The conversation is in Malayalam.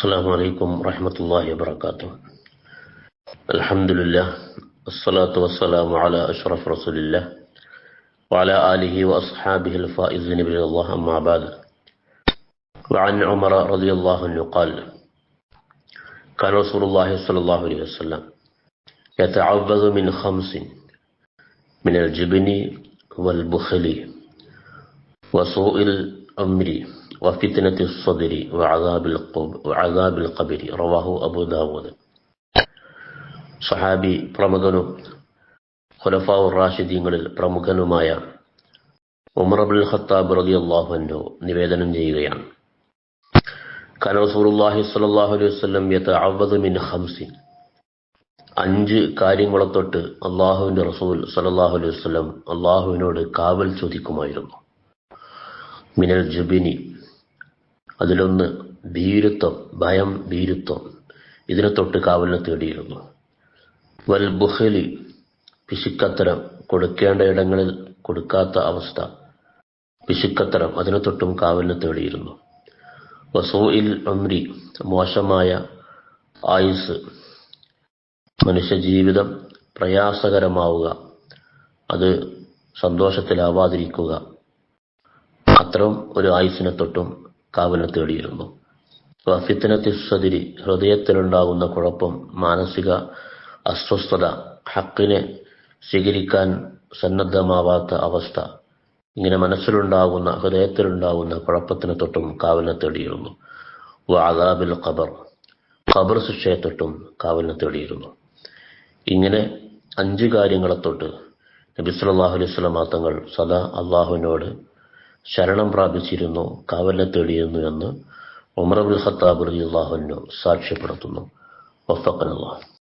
السلام عليكم ورحمة الله وبركاته. الحمد لله والصلاة والسلام على أشرف رسول الله وعلى آله وأصحابه الفائزين برضا الله أما بعد. وعن عمر رضي الله عنه قال كان رسول الله صلى الله عليه وسلم يتعوذ من خمس من الجبن والبخل وسوء الأمر وفتنة الصدر وعذاب القبر, وعذاب القبر رواه أبو داود സഹാബി പ്രമുഖനും ഖുലഫാവു റാഷിദീങ്ങളിൽ പ്രമുഖനുമായ ഉമർ അബുൽ ഖത്താബ് റതി അള്ളാഹുവിനോ നിവേദനം ചെയ്യുകയാണ് കനസൂറുല്ലാഹി സ്വല്ലല്ലാഹു അലൈഹി വസല്ലം യതഅവദു മിൻ ഖംസിൻ അഞ്ച് കാര്യങ്ങളെ തൊട്ട് അള്ളാഹുവിന്റെ റസൂൽ സല്ലല്ലാഹു അലൈഹി വസല്ലം അള്ളാഹുവിനോട് കാവൽ ചോദിക്കുമായിരുന്നു മിനൽ ജുബിനി അതിലൊന്ന് ഭീരുത്വം ഭയം ഭീരുത്വം. ഇതിനെ തൊട്ട് കാവലിനെ തേടിയിരുന്നു. വൽ ബുഹലി പിശുക്കത്തരം കൊടുക്കേണ്ട ഇടങ്ങളിൽ കൊടുക്കാത്ത അവസ്ഥ. പിശുക്കത്തരം അതിനെ തൊട്ടും കാവലിനെ തേടിയിരുന്നു. വസൂഇൽ അമ്രി മോശമായ ആയുസ്. മനുഷ്യജീവിതം പ്രയാസകരമാവുക. അത് സന്തോഷത്തിലാവാതിരിക്കുക. അത്തരം ഒരു ആയുസിനെ തൊട്ടും കാവലിനെ തേടിയിരുന്നു. ഫിത്തനത്തി സദിരി ഹൃദയത്തിലുണ്ടാകുന്ന കുഴപ്പം മാനസിക അസ്വസ്ഥത ഹക്കിനെ സ്വീകരിക്കാൻ സന്നദ്ധമാവാത്ത അവസ്ഥ ഇങ്ങനെ മനസ്സിലുണ്ടാകുന്ന ഹൃദയത്തിലുണ്ടാകുന്ന കുഴപ്പത്തിനെ തൊട്ടും കാവലിനെ തേടിയിരുന്നു. വാദാബിൽ ഖബർ ഖബർ ശിക്ഷയെ തൊട്ടും കാവലിനെ തേടിയിരുന്നു. ഇങ്ങനെ അഞ്ച് കാര്യങ്ങളെ തൊട്ട് നബി സല്ലല്ലാഹു അലൈഹി വസല്ലം തങ്ങൾ സദാ അള്ളാഹുവിനോട് ശരണം പ്രാപിച്ചിരുന്നു കാവലെ തേടിയിരുന്നു എന്ന് ഉമർ അബുൽ ഖത്താബ് അൻഹു സാക്ഷ്യപ്പെടുത്തുന്നു. വഫഖനല്ലാഹ്.